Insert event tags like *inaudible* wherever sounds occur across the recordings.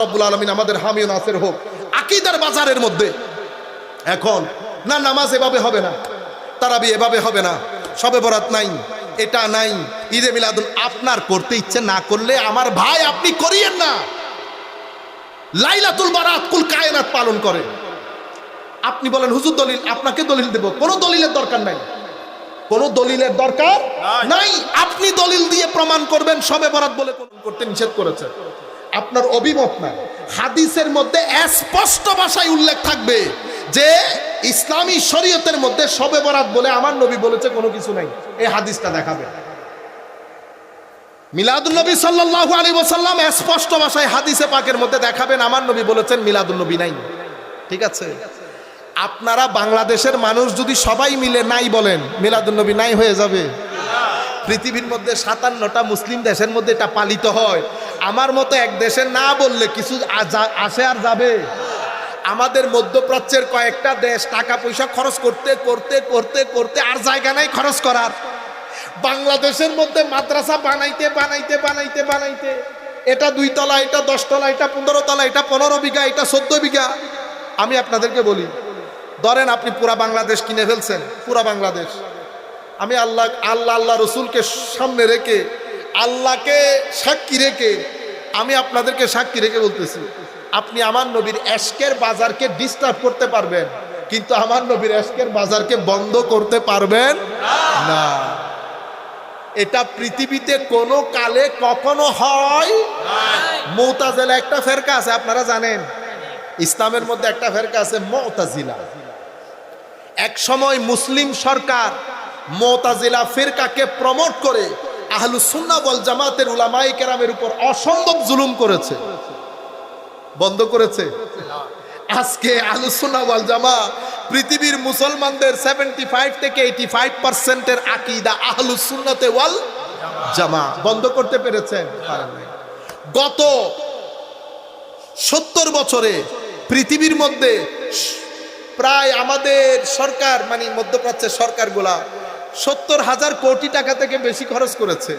রব্বুল আলমিন আমাদের হামিও নাসের হোক। আকিদার বাজারের মধ্যে। এখন না নামাজ এভাবে হবে না তারাবি এভাবে হবে না সবে বরাত নাই এটা নাই। ঈদে মিলাদুল আপনার করতে ইচ্ছে না করলে আমার ভাই আপনি করিয়েন না। লাইলাতুল বারাত কুল কায়নাত পালন করেন আপনি বলেন হুজুর দলিল আপনাকে দলিল দেব। কোনো দলিলের দরকার নাই। কোনো দলিলের দরকার নাই। আপনি দলিল দিয়ে প্রমাণ করবেন সবে বরাত বলে করতে নিষেধ করেছে। আপনার অভিমত না হাদিসের মধ্যে স্পষ্ট ভাষায় উল্লেখ থাকবে যে ইসলামী শরীয়তের মধ্যে সবে বরাত বলে আমার নবী বলেছে, কোনো কিছু নাই। এই হাদিসটা দেখাবে। মিলাদুল নবী সাল্লাল্লাহু আলাইহি ওয়াসাল্লাম স্পষ্ট ভাষায় হাদিসে পাকের মধ্যে দেখাবেন, আমার নবী বলেছেন মিলাদুল নবী নাই। ঠিক আছে? আপনারা বাংলাদেশের মানুষ যদি সবাই মিলে নাই বলেন মিলাদুল নবী নাই হয়ে যাবে। পৃথিবীর মধ্যে সাতান্নটা মুসলিম দেশের মধ্যে এটা পালিত হয়। আমার মতো এক দেশে না বললে কিছু আসে আর যাবে। আমাদের মধ্যপ্রাচ্যের কয়েকটা দেশ টাকা পয়সা খরচ করতে করতে করতে করতে আর জায়গা নাই খরচ করার। বাংলাদেশের মধ্যে মাদ্রাসা বানাইতে বানাইতে বানাইতে বানাইতে এটা দুই তলা, এটা দশ তলা, এটা পনেরো তলা, এটা পনেরো বিঘা, এটা চোদ্দ বিঘা। আমি আপনাদেরকে বলি, ধরেন আপনি পুরা বাংলাদেশ কিনে ফেলছেন, পুরা বাংলাদেশ। আমি আল্লাহ আল্লাহ আল্লাহ রসুলকে সামনে রেখে আল্লাহকে সাক্ষী রেখে, আমি আপনাদেরকে সাক্ষী রেখে বলতেছি, আপনি আমার নবীর এশকের বাজারকে ডিস্টার্ব করতে পারবেন, কিন্তু আমার নবীর এশকের বাজারকে বন্ধ করতে পারবেন না। এটা পৃথিবীতে কোনো কালে কখনো হয় মৌতাজেলা একটা ফেরকা আছে, আপনারা জানেন? ইসলামের মধ্যে একটা ফেরকা আছে, মৌতাজিলা। এক সময় মুসলিম সরকার মোতাজিলা ফিরকাকে প্রমোট করে আহলু সুন্না বল জামাতের উলামাই কেরামের উপর অসম্ভব জুলুম করেছে। বন্ধ করেছে। আজকে আহলু সুন্না ওয়াল জামা পৃথিবীর মুসলমানদের সেভেন্টি ফাইভ থেকে এইটি ফাইভ পার্সেন্টের আকিদা আহলু সুন্নাতে ওয়াল জামা বন্ধ করতে পেরেছেন? গত সত্তর বছরে পৃথিবীর মধ্যে প্রায় আমাদের সরকার মানে মধ্যপ্রাচ্যের সরকারগুলা সত্তর হাজার কোটি টাকা থেকে বেশি খরচ করেছে।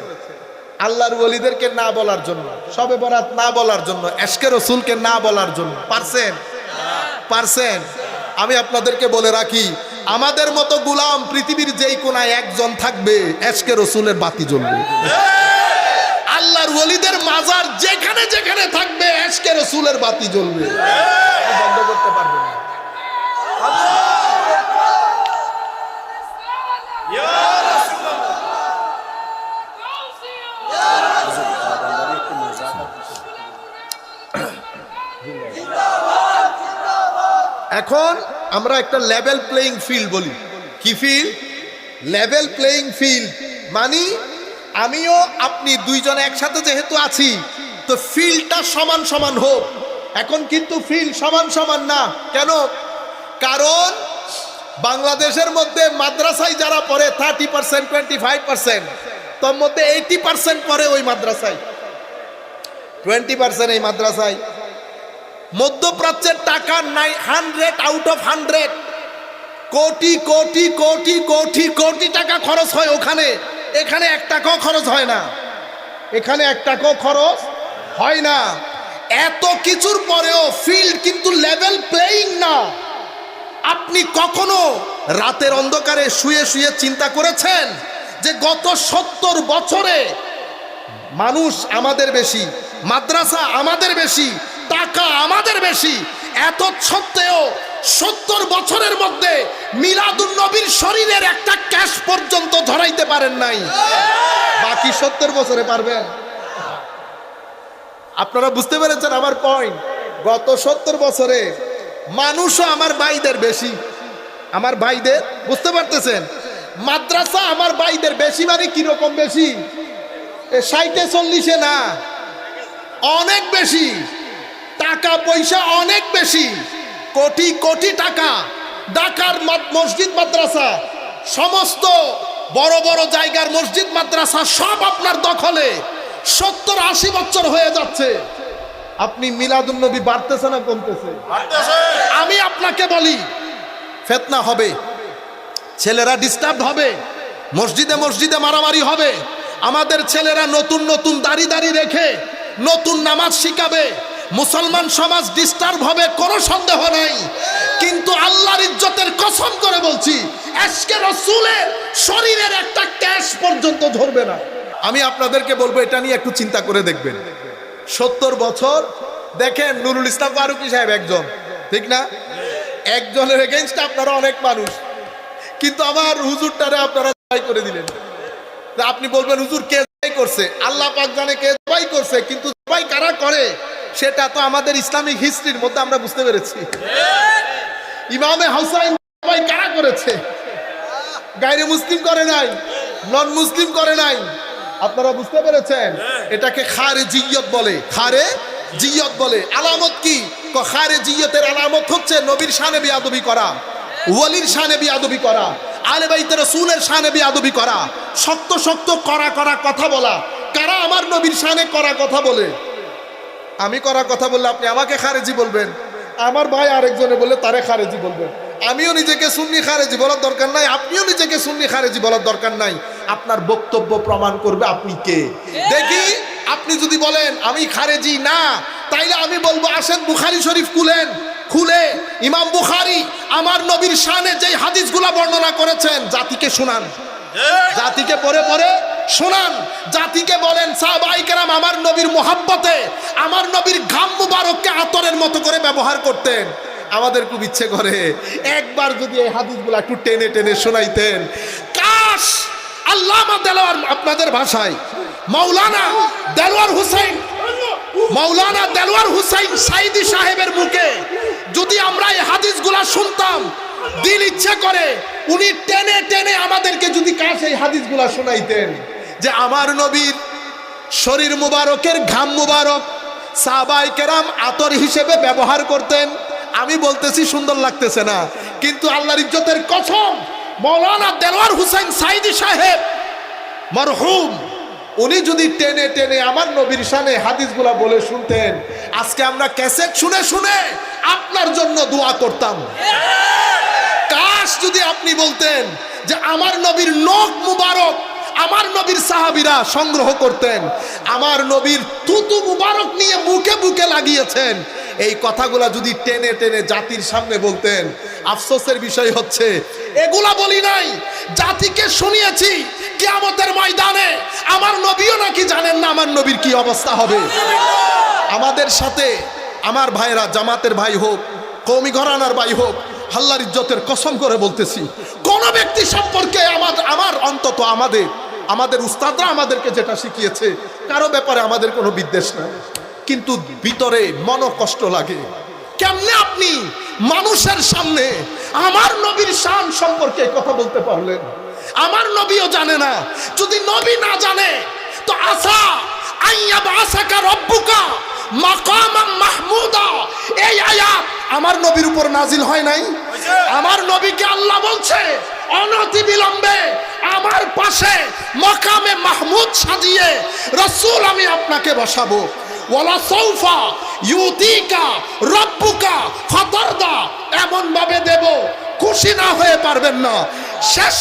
আল্লাহর ওলিদেরকে না বলার জন্য, সবে বরাত না বলার জন্য, এশকে রসুলকে না বলার জন্য। পারছেন? পারছেন? আমি আপনাদেরকে বলে রাখি, আমাদের মতো গুলাম পৃথিবীর যেই কোনায় একজন থাকবে, এশকে রসুলের বাতি জ্বলবে। আল্লাহর ওলিদের মাজার যেখানে যেখানে থাকবে, এশকে রসুলের বাতি জ্বলবে। বন্ধ করতে পারবেন না। *clears throat* এখন আমরা একটা লেভেল প্লেইং ফিল্ড বলি। কি ফিল্ড লেভেল প্লেইং ফিল্ড মানে আমিও আপনি দুইজন একসাথে যেহেতু আছি, তো ফিল্ডটা সমান সমান হোক। এখন কিন্তু ফিল্ড সমান সমান না। কেন? কারণ বাংলাদেশের মধ্যে মাদ্রাসায় যারা পড়ে thirty percent twenty five percent তোর মধ্যে এইটি পার্সেন্ট পড়ে ওই মাদ্রাসায়। টোয়েন্টি পার্সেন্ট এই মাদ্রাসায়। মধ্যপ্রাচ্যের টাকা নাই hundred out of hundred crore crore crore crore crore টাকা খরচ হয় ওখানে। এখানে এক টাকাও খরচ হয় না। এখানে এক টাকাও খরচ হয় না। এত কিছুর পরেও ফিল্ড কিন্তু লেভেল প্লেইং না। আপনি কখনো রাতের অন্ধকারে শুয়ে শুয়ে চিন্তা করেছেন যে গত সত্তর বছরে মানুষ আমাদের বেশি, মাদ্রাসা আমাদের বেশি, টাকা আমাদের বেশি, এত সত্ত্বেও সত্তর বছরের মধ্যে মিলাদুন নবীর শরীরের একটা ক্যাশ পর্যন্ত ধরাইতে পারেন নাই। বাকি সত্তর বছরে পারবেন। আপনারা বুঝতে পেরেছেন আমার পয়েন্ট গত সত্তর বছরে মানুষও আমার ভাইদের বেশি। আমার ভাইদের, বুঝতে পারতেছেন? মাদ্রাসা আমার ভাইদের বেশি মানে কীরকম বেশি? ষাটে চল্লিশে না। অনেক বেশি। টাকা পয়সা অনেক বেশি। কোটি কোটি টাকা। মাদ- মসজিদ মাদ্রাসা। সমস্ত বড় বড় জায়গার মসজিদ মাদ্রাসা সব আপনার দখলে। সত্তর আশি বছর হয়ে যাচ্ছে। আপনি মিলাদুন নবী বাড়তেছে না কমতেছে? আমি আপনাকে বলি ফেতনা হবে ছেলেরা ডিস্টার্ব হবে মসজিদে মসজিদে মারামারি হবে আমাদের ছেলেরা নতুন নতুন দাড়ি দাড়ি রেখে নতুন নামাজ শিখাবে মুসলমান সমাজ ডিস্টার্ব হবে কোনো সন্দেহ নাই। কিন্তু আল্লাহর ইজ্জতের কসম করে বলছি আজকে রসুলের শরীরের একটা ক্যাশ পর্যন্ত ধরবে না। আমি আপনাদেরকে বলব এটা নিয়ে একটু চিন্তা করে দেখবেন। সত্তর বছর। দেখেন নুরুল ইসলাম ফারুকি সাহেব একজন। ঠিক না? একজনের এগেনস্টে আপনারা অনেক মানুষ। কিন্তু আমার হুজুরটারে আপনারা জবাই করে দিলেন। আপনি বলবেন, হুজুর কে জবাই করছে? আল্লাহ পাক জানে কে জবাই করছে, কিন্তু জবাই কারা করে? সেটা তো আমাদের ইসলামিক হিস্ট্রির মধ্যে আমরা বুঝতে পেরেছি। ইমামে হাসাইন জবাই কারা করেছে? গাইরে মুসলিম করে নাই নন মুসলিম করে নাই। আপনারা বুঝতে পেরেছেন? এটাকে খারে জিয়ত বলে। খারে জিয়ত বলে। আলামত কি? খারে জিয়তের আলামত হচ্ছে নবীর শানে বিয়াদবি করা ওয়ালির শানে বিয়াদবি করা আলে বাইতে রসুলের শানে বিয়াদবি করা শক্ত শক্ত করা করা কথা বলা। কারা আমার নবীর শানে করা কথা বলে? আমি করা কথা বললে আপনি আমাকে খারেজি বলবেন? আমার ভাই আরেকজনে বললে তারে খারেজি বলবেন। আমিও নিজেকে সুন্নি খারেজি বলার দরকার নাই আপনিও নিজেকে সুন্নি খারেজি বলার দরকার নাই। আপনার বক্তব্য প্রমাণ করবে আপনি কে? দেখি আপনি যদি বলেন আমি খারেজি না তাইলে আমি বলব আসেন বুখারি শরীফ খুলেন। খুলে ইমাম বুখারি আমার নবীর শানে যে হাদিসগুলা বর্ণনা করেছেন জাতিকে শুনান। জাতিকে পরে পরে শোনান। জাতিকে বলেন সাহবাইকেরাম আমার নবীর মোহাব্বতে আমার নবীর ঘাম মুবারককে আতরের মতো করে ব্যবহার করতেন। আমাদের খুব ইচ্ছে করে একবার যদি এই হাদিসগুলো একটু টেনে টেনে শোনাইতেন। কাশ! আল্লাহ দেলোয়ার আপনাদের ভাষায়। মাওলানা দেলোয়ার হুসাইন। মাওলানা দেলোয়ার হুসাইন সাইদি সাহেবের মুখে যদি আমরা এই হাদিসগুলা শুনতাম, দিল ইচ্ছে করে উনি টেনে টেনে আমাদেরকে যদি কাশ এই হাদিসগুলা শোনাইতেন যে আমার নবীর শরীর মুবারকের ঘাম মুবারক সাহাবাই কেরাম আতর হিসেবে ব্যবহার করতেন। আমি বলতেছি সুন্দর লাগতেছে না। কিন্তু আল্লাহর ইজ্জতের কসম, মৌলানা দেলোয়ার হুসাইন সাইদি সাহেব মরহুম, উনি যদি টেনে টেনে আমার নবীর শানে হাদিসগুলা বলে শুনতেন, আজকে আমরা ক্যাসেট শুনে শুনে আপনার জন্য দোয়া করতাম। কাশ যদি আপনি বলতেন যে আমার নবীর নখ মুবারক আমার নবীর সাহাবিরা সংগ্রহ করতেন। আমার নবীর তুতু মুবারক নিয়ে মুখে বুকে লাগিয়েছেন। এই কথাগুলা যদি টেনে টেনে জাতির সামনে বলতেন, আফসোসের বিষয় হচ্ছে, এগুলা বলি নাই। জাতিকে শুনিয়েছি কিয়ামতের ময়দানে। আমার নবীও নাকি জানেন না আমার নবীর কি অবস্থা হবে। আমাদের সাথে আমার ভাইরা জামাতের ভাই হোক কৌমি ঘরানার ভাই হোক, হাল্লার ইজ্জতের কসম করে বলতেছি, কোন ব্যক্তি সম্পর্কে আমার আমার অন্তত আমাদের আমাদের উস্তাদরা আমাদেরকে যেটা শিখিয়েছে কারও ব্যাপারে আমাদের কোনো বিদ্বেষ নাই। কিন্তু ভিতরে মন কষ্ট লাগে। কেমনে আপনি মানুষের সামনে আমার নবীর শান সম্পর্কে কথা বলতে পারলেন? আমার নবীও জানে না। যদি নবী না জানে তো আসা আইয়া বাসাকা রব্বুকা মাকামাম মাহমুদা। এই আয়াত আমার নবীর উপর নাজিল হয় নাই? আমার নবীকে আল্লাহ বলছে অনতি বিলম্বে আমার পাশে মকামে মাহমুদ সাজিয়ে রসুল আমি আপনাকে বসাবো। ওয়ালা সৌফা ইউতিকা রব্বুকা ফাতারদা এমন ভাবে দেব, খুশি না হয়ে পারবেন না। শেষ,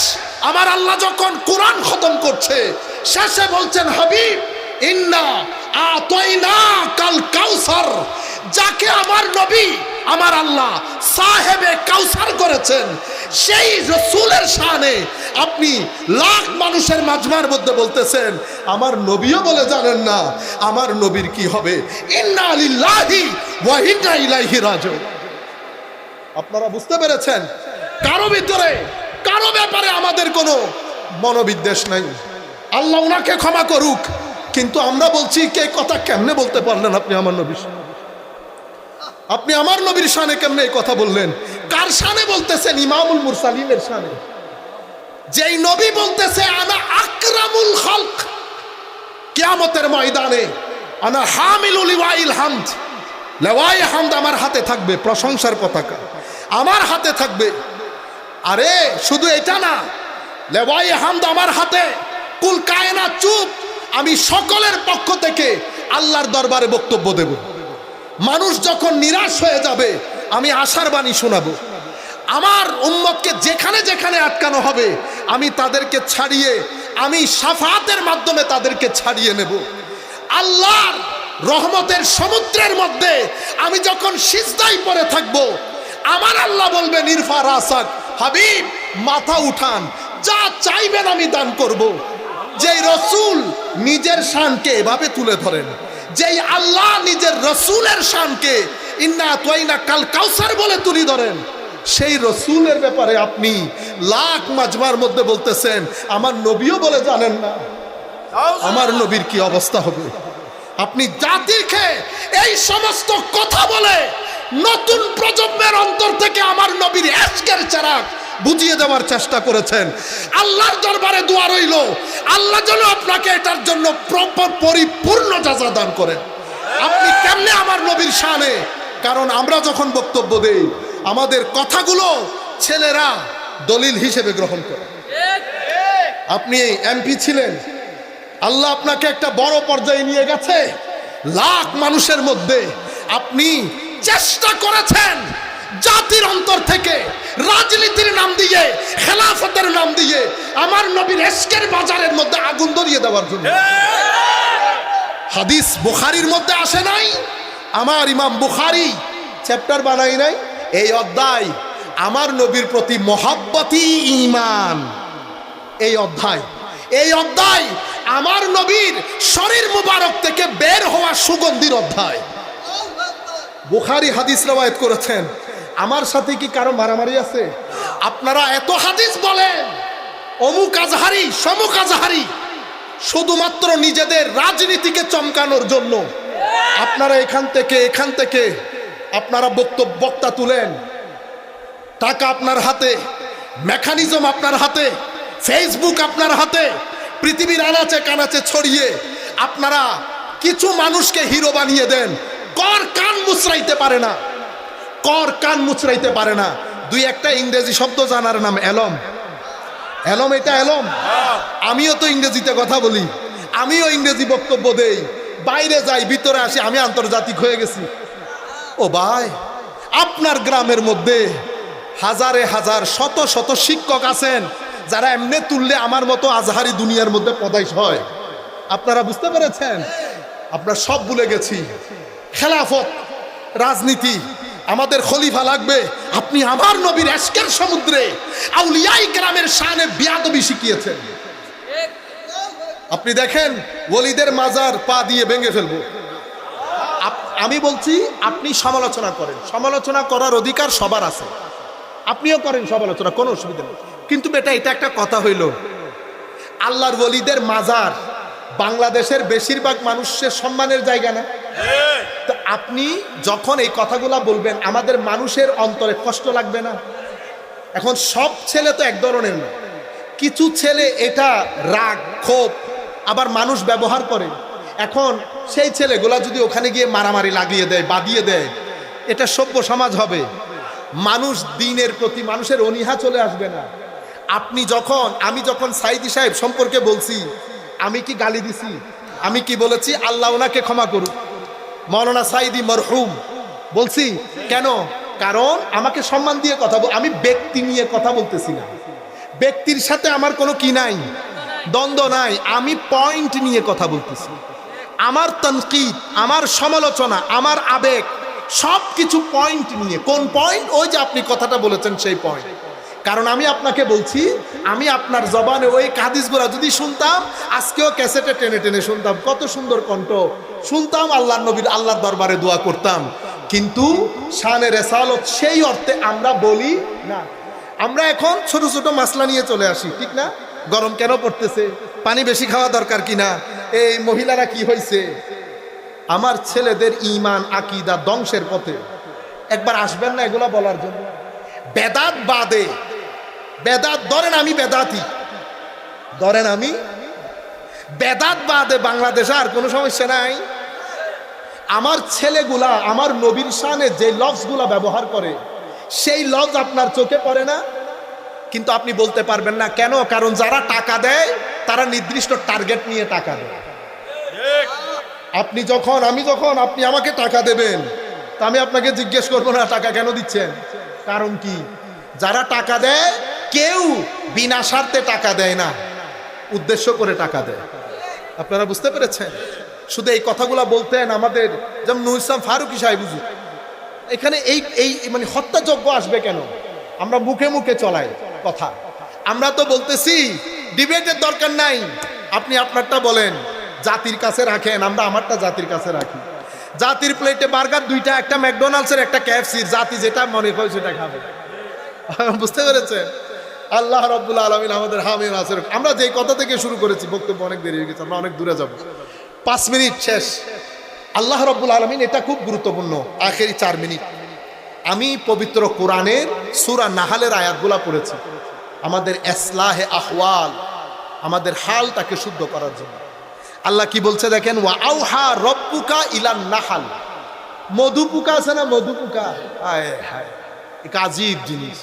আমার আল্লাহ যখন কোরআন খতম করছে, শেষে বলছেন, হাবিব, ইন্না আতয়না কাল কাউসার, যাকে আমার নবী, আমার আল্লাহ সাহেবে কাউসার করেছেন সেই রসুলের শানে আপনি লাখ মানুষের মাঝমার মধ্যে বলতেছেন, আমার নবীও বলে জানেন না, আমার নবীর কি হবে? আপনারা বুঝতে পেরেছেন? কারও ভিতরে, কারও ব্যাপারে আমাদের কোনো মনোবিদ্বেষ নাই। আল্লাহ ওনাকে ক্ষমা করুক, কিন্তু আমরা বলছি, কে কথা কেমনে বলতে পারলেন আপনি আমার নবীর আপনি আমার নবীর শানে কেমনে এই কথা বললেন? কার শানে বলতেছেন? ইমামুল মুরসালিনের শানে। যেই নবী বলতেছে, আনা আকরামুল হলক কিয়ামতের ময়দানে, আনা হামিলুল লিওয়াইল হামদ। লেওয়াই হামদ আমার হাতে থাকবে, প্রশংসার পতাকা আমার হাতে থাকবে। আরে, শুধু এটা না, লেওয়াই হামদ আমার হাতে। কুল কায়না চুপ। আমি সকলের পক্ষ থেকে আল্লাহর দরবারে বক্তব্য দেব। মানুষ যখন নিরাশ হয়ে যাবে আমি আশার বাণী শোনাবো। আমার উম্মতকে যেখানে যেখানে আটকানো হবে, আমি তাদেরকে ছাড়িয়ে, আমি সাফাতের মাধ্যমে তাদেরকে ছাড়িয়ে নেব। আল্লাহর রহমতের সমুদ্রের মধ্যে আমি যখন সিজদাই পরে থাকব, আমার আল্লাহ বলবেন ইরফা রাসাক, হাবিব, মাথা উঠান, যা চাইবেন আমি দান করব। যেই রসুল নিজের শানকে এভাবে তুলে ধরেন, যেই আল্লাহ নিজের রসুলের শানকে ইন্না তোয়াইনা কাল কাউসার বলে তুলি ধরেন। সেই রসুলের ব্যাপারে আপনি লাখ মাজমার মধ্যে বলতেছেন আমার নবীও বলে জানেন না। আমার নবীর কি অবস্থা হবে? আপনি জাতিকে এই সমস্ত কথা বলে নতুন প্রজন্মের অন্তর থেকে আমার নবীর এসকের চারাক বুঝিয়ে দেওয়ার চেষ্টা করেছেন। আল্লাহর দরবারে দোয়া রইল আল্লাহ যেন আপনাকে এটার জন্য প্রপার পরিপূর্ণ যাজা দান করেন। আপনি কেমনে আমার নবীর শানে কারণ আমরা যখন বক্তব্য দেই, আমাদের কথাগুলো ছেলেরা দলিল হিসেবে গ্রহণ করে। আপনি এমপি ছিলেন, আল্লাহ আপনাকে একটা বড় পর্যায়ে নিয়ে গেছে। লাখ মানুষের মধ্যে আপনি চেষ্টা করেছেন জাতির অন্তর থেকে, রাজনীতির নাম দিয়ে, খেলাফতের নাম দিয়ে, আমার নবীর এসকের বাজারের মধ্যে আগুন ধরিয়ে দেওয়ার জন্য। হাদিস বুখারির মধ্যে আসে নাই আমার ইমাম বুখারি চ্যাপ্টার বানাই নাই, এই অধ্যায় আমার নবীর প্রতি মহাব্বতী ইমান এই অধ্যায় এই অধ্যায় আমার নবীর শরীর মুবারক থেকে বের হওয়া সুগন্ধির অধ্যায়। বুখারি হাদিস রবায়ত করেছেন, আমার সাথে কি কারও মারামারি আছে? আপনারা এত হাদিস বলেন, অমুক আজহারি, সমুক আজহারি, শুধুমাত্র নিজেদের রাজনীতিকে চমকানোর জন্য। আপনারা এখান থেকে এখান থেকে আপনারা বক্তব্য বক্তা তুলেন। টাকা আপনার হাতে মেকানিজম আপনার হাতে ফেসবুক আপনার হাতে পৃথিবীর আনাচে কানাচে ছড়িয়ে আপনারা কিছু মানুষকে হিরো বানিয়ে দেন। কর কান মুচড়াইতে পারে না। কর কান মুচড়াইতে পারে না। দুই একটা ইংরেজি শব্দ জানার নাম এলম এলম এটা এলম আমিও তো ইংরেজিতে কথা বলি। আমিও ইংরেজি বক্তব্য দেই। বাইরে যাই, ভিতরে আসি, আমি আন্তর্জাতিক হয়ে গেছি। ও ভাই, আপনার গ্রামের মধ্যে হাজারে হাজার, শত শত শিক্ষক আছেন, যারা এমনি তুললে আমার মতো আজহারি দুনিয়ার মধ্যে পদাইশ হয়। আপনারা বুঝতে পেরেছেন? আপনার সব ভুলে গেছি। খেলাফত, রাজনীতি, আমাদের খলিফা লাগবে। আপনি আমার নবীর এসকের সমুদ্রে, আউলিয়াই গ্রামের শানে বিয়াদবি শিখিয়েছেন। আপনি দেখেন, ওলিদের মাজার পা দিয়ে ভেঙে ফেলব। আমি বলছি, আপনি সমালোচনা করেন। সমালোচনা করার অধিকার সবার আছে। আপনিও করেন সমালোচনা, কোনো অসুবিধা নেই। কিন্তু বেটা, এটা একটা কথা হইল। আল্লাহর ওলিদের মাজার বাংলাদেশের বেশিরভাগ মানুষের সম্মানের জায়গা না। তো আপনি যখন এই কথাগুলা বলবেন, আমাদের মানুষের অন্তরে কষ্ট লাগবে না। এখন সব ছেলে তো এক ধরনের না। কিছু ছেলে এটা রাগ, ক্ষোভ আবার মানুষ ব্যবহার করে। এখন সেই ছেলেগুলা যদি ওখানে গিয়ে মারামারি লাগিয়ে দেয় বাদিয়ে দেয়, এটা সভ্য সমাজ হবে। মানুষ দিনের প্রতি মানুষের অনীহা চলে আসবে না। আপনি যখন, আমি যখন সাইদি সাহেব সম্পর্কে বলছি, আমি কি গালি দিছি? আমি কি বলেছি? আল্লাহ ওনাকে ক্ষমা করুক। মৌলানা সাইদি মরহুম বলছি, কেন? কারণ আমাকে সম্মান দিয়ে কথা বল আমি ব্যক্তি নিয়ে কথা বলতেছি না। ব্যক্তির সাথে আমার কোনো কি নাই। দ্বন্দ্ব নাই, আমি পয়েন্ট নিয়ে কথা বলতেছি। আমার তনকিদ, আমার সমালোচনা, আমার আবেগ সব কিছু পয়েন্ট নিয়ে। কোন পয়েন্ট ওই যে আপনি কথাটা বলেছেন সেই পয়েন্ট কারণ আমি আপনাকে বলছি, আমি আপনার জবানে ওই কাদিসগুলা যদি শুনতাম, আজকেও ক্যাসেটে টেনে টেনে শুনতাম, কত সুন্দর কণ্ঠ। শুনতাম আল্লাহ নবীর, আল্লাহর দরবারে দোয়া করতাম। কিন্তু শানে রেসালত সেই অর্থে আমরা বলি না। আমরা এখন ছোট ছোট মাসলা নিয়ে চলে আসি, ঠিক না? গরম কেন পড়তেছে? পানি বেশি খাওয়া দরকার কিনা? এই মহিলারা কি হয়েছে আমার ছেলেদের ইমান আকিদা ধ্বংসের পথে। একবার আসবেন না এগুলো বলার জন্য। বেদাত বাদে, বেদাত ধরেন আমি বেদাতি। ধরেন আমি? বেদাত বাদে বাংলাদেশে আর কোনো সমস্যা নাই। আমার ছেলেগুলা, আমার নবীর শানে যে লফসগুলা ব্যবহার করে, সেই লফজ আপনার চোখে পড়ে না? কিন্তু আপনি বলতে পারবেন না কেন? কারণ যারা টাকা দেয়, তারা নির্দিষ্ট টার্গেট নিয়ে টাকা দেয়। আপনি যখন, আমি যখন, আপনি আমাকে টাকা দেবেন, তা আমি আপনাকে জিজ্ঞেস করব না, টাকা কেন দিচ্ছেন? কারণ কি? যারা টাকা দেয়, কেউ বিনা স্বার্থে টাকা দেয় না। উদ্দেশ্য করে টাকা দেয়। আপনারা বুঝতে পেরেছেন? শুধু এই কথাগুলো বলতেন আমাদের যেমন নুর ইসলাম ফারুকি সাহেব এখানে এই এই মানে হত্যাযজ্ঞ আসবে কেন? আমরা মুখে মুখে চলাই। কথা। আমরা তো বলতেছি, ডিবেটের দরকার নাই। আপনি আপনারটা বলেন, জাতির কাছে রাখেন, আমরা আমারটা জাতির কাছে রাখি। জাতির প্লেটে বার্গার দুইটা, একটা ম্যাকডোনাল্ডসের, একটা ক্যাফসির জাতি যেটা মনে হয় সেটা খাবে। বুঝতে পেরেছেন? আল্লাহ রব্বুল আলমিন আমাদের হামিন আসের আমরা যেই কথা থেকে শুরু করেছি, বক্তব্য অনেক দেরি হয়ে গেছে, আমরা অনেক দূরে যাব। পাঁচ মিনিট শেষ। আল্লাহ রব্বুল আলমিন এটা খুব গুরুত্বপূর্ণ, আখেরি চার মিনিট। আমি পবিত্র কোরআনের সুরা নাহালের আয়াতগুলা পড়েছি। আমাদের এসলাহে আহওয়াল, আমাদের হালটাকে শুদ্ধ করার জন্য। আল্লাহ কি বলছে দেখেন, ওয়া আউহা রব্বুকা ইলান নাহাল। মধু পোকা আছে না মধু পোকা হায় হায়, এক আজীব জিনিস।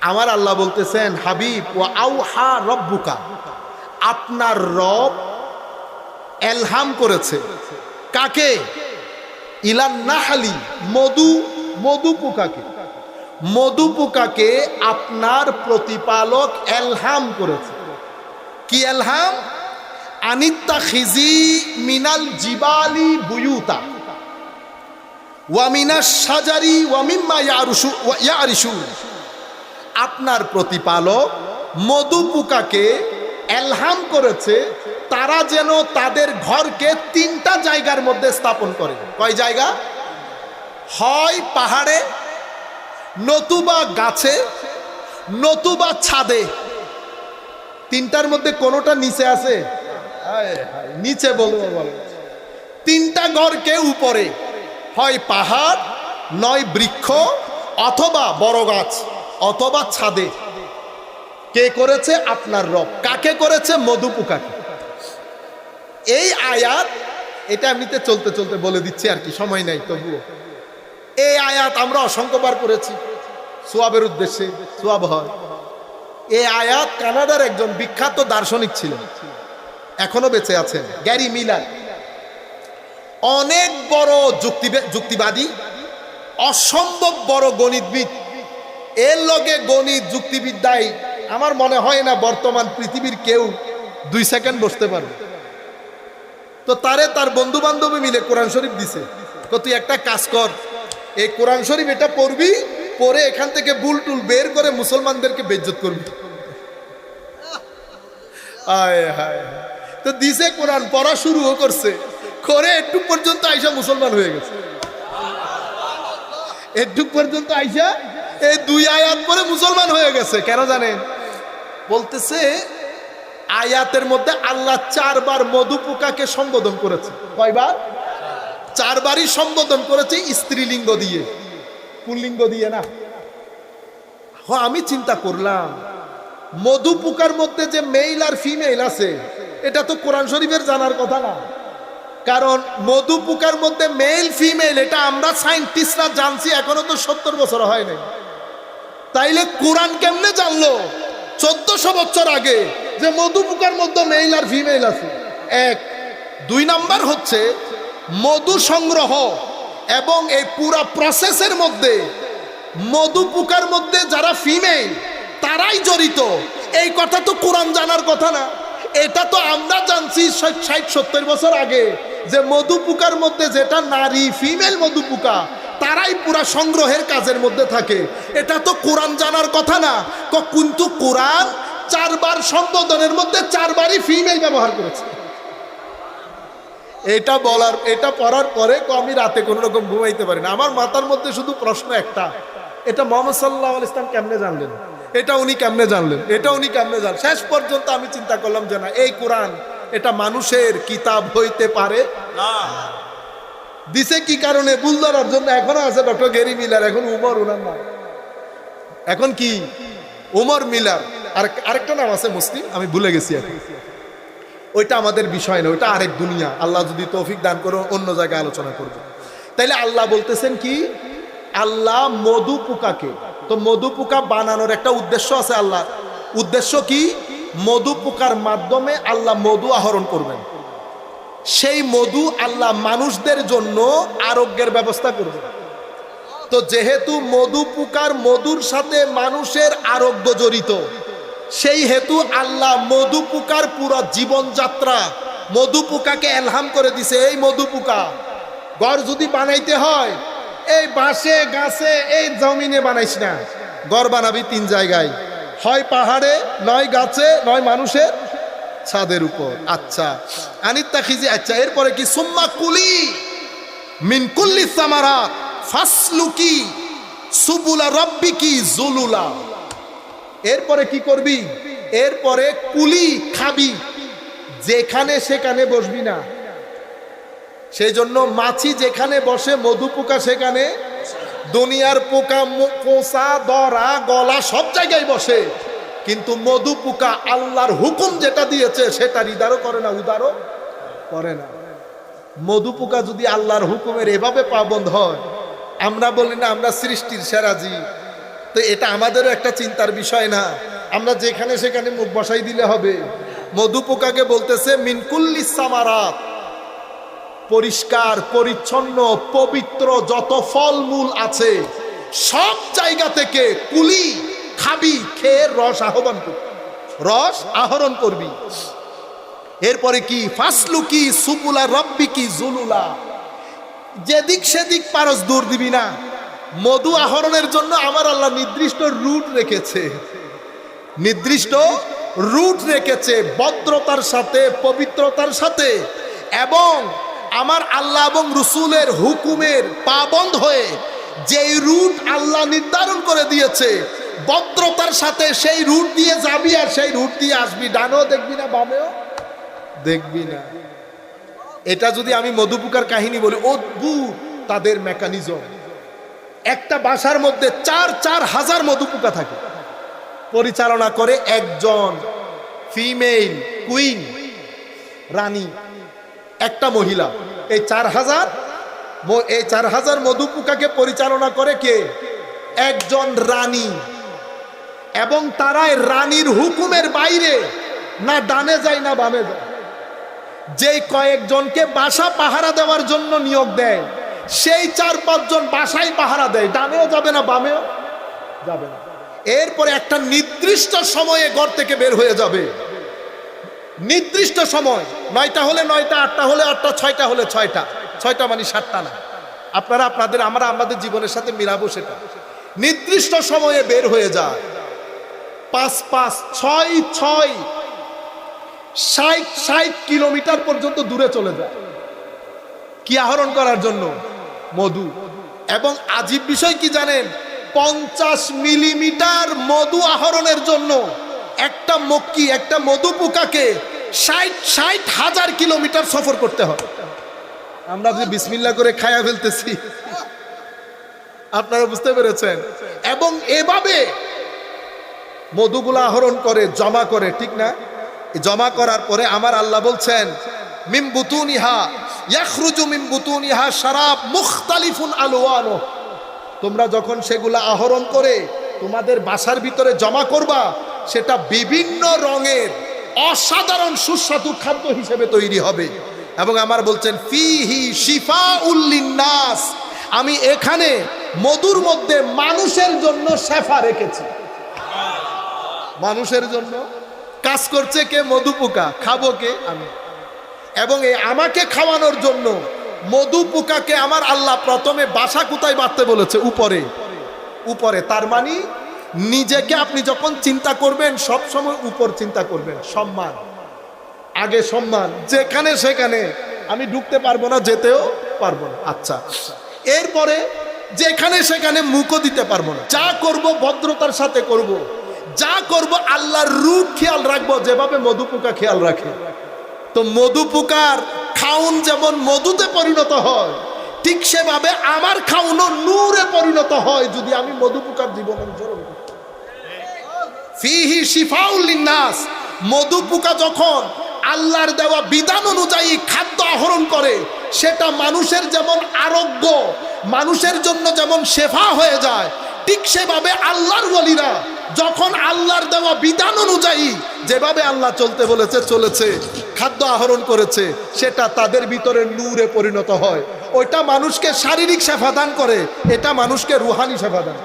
আমার আল্লাহ বলতেছেন, হাবিব ও আউহা রব্বুকা। আপনার রব এলহাম করেছে। কাকে? ইলান নাহালি, মধু মধু পোকাকে আপনার প্রতিপালক এলহাম করেছে। কি এলহাম? আনিত্তা খিজি মিনাল জিবালি বুয়ুতা। ওয়ামিনা সাজারি ওয়ামিম্মা ইয়ারুসু ইয়ারিসু আপনার প্রতিপালক মধু পোকাকে এলহাম করেছে, তারা যেন তাদের ঘরকে তিনটা জায়গার মধ্যে স্থাপন করে। কয় জায়গা? হয় পাহাড়ে, নতুবা গাছে, নতুবা ছাদে। তিনটার মধ্যে কোনোটা নিচে আছে? নিচে বলব বলো। তিনটা ঘরকে উপরে, হয় পাহাড়, নয় বৃক্ষ, অথবা বড় গাছ, অথবা ছাদে। কে করেছে? আপনার রব। কাকে করেছে? মধু পোকাকে এই আয়াত, এটা এমনিতে চলতে চলতে বলে দিচ্ছি আর কি, সময় নাই, তবুও। এই আয়াত আমরা অসংখ্যবার করেছি সোয়াবের উদ্দেশ্যে, সোয়াব হয়। এই আয়াত কানাডার একজন বিখ্যাত দার্শনিক ছিলেন। এখনও বেঁচে আছেন, গ্যারি মিলার। অনেক বড় যুক্তি যুক্তিবাদী, অসম্ভব বড় গণিতবিদ। এর লগে গণিত যুক্তিবিদ্যায় আমার মনে হয় না বর্তমান পৃথিবীর কেউ দুই সেকেন্ড বসতে পারবে। তো তারে তার বন্ধু বান্ধবী মিলে কোরআন শরীফ দিছে। তুই একটা কাজ কর এই কোরআন শরীফ এটা পড়বি পরে এখান থেকে বুল টুল বের করে মুসলমানদেরকে বেজ্জত করবি। তো দিছে কোরআন, পড়া শুরুও করছে। করে একটু পর্যন্ত আইসা মুসলমান হয়ে গেছে। একটু পর্যন্ত আইসা এই দুই আয়াত পরে মুসলমান হয়ে গেছে, কেন জানেন? বলতেছে, আয়াতের মধ্যে আল্লাহ চারবার মধু পোকাকে সম্বোধন করেছে। কয়বার? চারবারই সম্বোধন করেছে স্ত্রীলিঙ্গ দিয়ে। পুল্লিঙ্গ দিয়ে না? হ, আমি চিন্তা করলাম। মধু পোকার মধ্যে যে মেইল আর ফিমেল আছে, এটা তো কোরআন শরীফের জানার কথা না। কারণ মধু পোকার মধ্যে মেল ফিমেল এটা আমরা সাইন্টিস্টরা জানছি, এখনও তো সত্তর বছর হয় নাই। তাইলে কোরআন কেমনে জানলো? চোদ্দশো বছর আগে যে মধু পোকার মধ্যে মেল আর ফিমেল আছে। এক, দুই নাম্বার হচ্ছে মধু সংগ্রহ এবং এই পুরা প্রসেসের মধ্যে, মধু পোকার মধ্যে যারা ফিমেল তারাই জড়িত। এই কথা তো কোরআন জানার কথা না। এটা তো আমরা জানছি ষাট সত্তর বছর আগে যে মধু পোকার মধ্যে যেটা নারী ফিমেল মধু পোকা, তারাই পুরা সংগ্রহের কাজের মধ্যে থাকে। এটা তো কোরআন জানার কথা না। কিন্তু কোরআন চারবার সম্বোধনের মধ্যে চারবারই ফিমেল ব্যবহার করেছে। এটা বলার এটা পড়ার পরে ক আমি রাতে কোনো রকম ঘুমাইতে পারি না। আমার মাথার মধ্যে শুধু প্রশ্ন একটা এটা মোহাম্মদ সাল্লাহ ইসলাম কেমনে জানলেন? এটা উনি কেমনে জানলেন? এটা উনি কেমনে জানলেন? শেষ পর্যন্ত আমি চিন্তা করলাম যে না এই কোরআন এটা মানুষের কিতাব হইতে পারে? না। দিছে কি কারণে? ভুল ধরার জন্য এখনও আছে ডক্টর গেরি মিলার এখন উমর উনার নাম। এখন কি? উমর মিলার। আর আরেকটা নাম আছে মুসলিম আমি ভুলে গেছি এখন। ওইটা আমাদের বিষয় না, ওইটা আরেক দুনিয়া। আল্লাহ যদি তৌফিক দান করো অন্য জায়গায় আলোচনা করব। তাইলে আল্লাহ বলতেছেন কি? আল্লাহ মধু পোকাকে, তো মধু পোকা বানানোর একটা উদ্দেশ্য আছে আল্লাহ। উদ্দেশ্য কি? মধু পোকার মাধ্যমে আল্লাহ মধু আহরণ করবেন। সেই মধু আল্লাহ মানুষদের জন্য আরোগ্যের ব্যবস্থা করবেন তো যেহেতু মধু পোকার মধুর সাথে মানুষের আরোগ্য জড়িত সেই হেতু আল্লাহ মধু পোকার পুরো জীবনযাত্রা মধু পোকাকে এলহাম করে দিছে, এই মধু পোকা ঘর যদি বানাইতে হয়, এই বাঁশে, গাছে, এই জমিনে বানাইস না। ঘর বানাবি তিন জায়গায়, হয় পাহাড়ে, নয় গাছে, নয় মানুষের ছাদের উপর। আচ্ছা আনিত্তা খিজি আচ্ছা এরপরে কি? সুম্মা কুলি মিন কুল্লি সামারাত ফাসলুকি সুবুলা রব্বিকি জুলুলা। এরপরে কি করবি? এরপরে কুলি খাবি। যেখানে সেখানে বসবি না। সেই জন্য মাছি যেখানে বসে, মধু পোকা সেখানে। দুনিয়ার পোকা পোষা দরা, গলা সব জায়গায় বসে। কিন্তু মধু পোকা আল্লাহর হুকুম যেটা দিয়েছে, সেটা হৃদারও করে না, উদারও করে না। মধু পোকা যদি আল্লাহর হুকুমের এভাবে পাবন্ধ হয়, আমরা বলি না, আমরা সৃষ্টির সেরাজি তো এটা আমাদেরও একটা চিন্তার বিষয় না। আমরা যেখানে সেখানে মুখ বসাই দিলে হবে। মধু পোকাকে বলতেছে মিনকুল্লি সামারাত। পরিষ্কার, পরিচ্ছন্ন, পবিত্র যত ফলমূল আছে, সব জায়গা থেকে কুলি খাবি, খেয়ে রস আহ্বান করবি রস আহরণ করবি। এরপরে কি? ফাসলু কি সুপুলা রব্বি কি জুলুলা। যেদিক সেদিক পারস দূর দিবি না। মধু আহরণের জন্য আমার আল্লাহ নির্দিষ্ট রুট রেখেছে। নির্দিষ্ট রুট রেখেছে ভদ্রতার সাথে, পবিত্রতার সাথে এবং আমার আল্লাহ এবং রসুলের হুকুমের পাবন্ধ হয়ে যেই রুট আল্লাহ নির্ধারণ করে দিয়েছে, ভদ্রতার সাথে সেই রুট দিয়ে যাবি আর সেই রুট দিয়ে আসবি। ডানেও দেখবি না, বামেও দেখবি না। এটা যদি আমি মধুপুকার কাহিনী বলি, অদ্ভুত তাদের মেকানিজম একটা বাসার মধ্যে চার চার হাজার মধুপুকা থাকে। পরিচালনা করে একজন ফিমেল কুইন, রানী, একটা মহিলা। এই চার হাজার এই চার হাজার মধুপুকাকে পরিচালনা করে কে? একজন রানী। এবং তারাই রানীর হুকুমের বাইরে না ডানে যায়, না বামে যায়। যেই কয়েকজনকে বাসা পাহারা দেওয়ার জন্য নিয়োগ দেয়। সেই চার পাঁচজন বাসায় পাহারা দেয়। ডানেও যাবে না, বামেও যাবে না। এরপরে একটা নির্দিষ্ট সময়ে ঘর থেকে বের হয়ে যাবে। নির্দিষ্ট সময়, নয়টা হলে নয়টা, আটটা হলে আটটা, ছয়টা হলে ছয়টা। ছয়টা মানে সাতটা না। আপনারা, আপনাদের, আমরা, আমাদের জীবনের সাথে মিলাবো সেটা। নির্দিষ্ট সময়ে বের হয়ে যায়। পাঁচ পাঁচ, ছয় ছয়, ষাট ষাট কিলোমিটার পর্যন্ত দূরে চলে যায়। কি আহরণ করার জন্য? মধু। এবং আজীব বিষয় কি জানেন? পঞ্চাশ মিলিমিটার মধু আহরণের জন্য একটা মক্কি, একটা মধু পোকাকে ষাট ষাট হাজার কিলোমিটার সফর করতে হয় আমরা যে বিসমিল্লা করে খায়া ফেলতেছি, আপনারা বুঝতে পেরেছেন? এবং এভাবে মধুগুলা আহরণ করে, জমা করে, ঠিক না? জমা করার পরে আমার আল্লাহ বলছেন মিম বুতুনিহা, ইয়াখরুজু মিম বুতুনিহা শারাব মুখতালিফুন আলওয়ানো তোমরা যখন সেগুলা আহরণ করে তোমাদের বাসার ভিতরে জমা করবা, সেটা বিভিন্ন রঙের অসাধারণ সুস্বাদু খাদ্য হিসেবে তৈরি হবে। এবং আমার বলছেন, ফিহি শিফা উল্লিন্নাস আমি এখানে মধুর মধ্যে মানুষের জন্য শেফা রেখেছি। মানুষের জন্য? কাজ করছে কে মধু পোকা খাব কে? আমি। এবং এই আমাকে খাওয়ানোর জন্য মধু পোকাকে আমার আল্লাহ প্রথমে বাসা কোথায় বাঁধতে বলেছে? উপরে। উপরে। তার মানে নিজেকে আপনি যখন চিন্তা করবেন সব সময় উপর চিন্তা করবেন। সম্মান। আগে সম্মান। যেখানে সেখানে। আমি ঢুকতে পারব না, যেতেও পারব না। আচ্ছা। এরপরে যেখানে সেখানে মুখও দিতে পারব না। যা করব ভদ্রতার সাথে করব। যা করব আল্লাহর রূপ খেয়াল রাখব, যেভাবে মধু পোকা খেয়াল রাখে। তো মধু পোকার খাউন যেমন মধুতে পরিণত হয়, ঠিক সেভাবে আমার খাউনও নূরে পরিণত হয় যদি আমি মধু পোকার জীবন অনুসরণ করি। ফিহি মধু পোকা যখন আল্লাহর দেওয়া বিধান অনুযায়ী খাদ্য আহরণ করে, সেটা মানুষের যেমন আরোগ্য, মানুষের জন্য যেমন শেফা হয়ে যায় ঠিক সেভাবে আল্লাহর বলিরা যখন আল্লাহর দেওয়া বিধান অনুযায়ী যেভাবে আল্লাহ চলতে বলেছে, চলেছে, খাদ্য আহরণ করেছে, সেটা তাদের ভিতরে নূরে পরিণত হয় ওইটা মানুষকে শারীরিক সেফা দান করে, এটা মানুষকে রুহানি সেফা দান।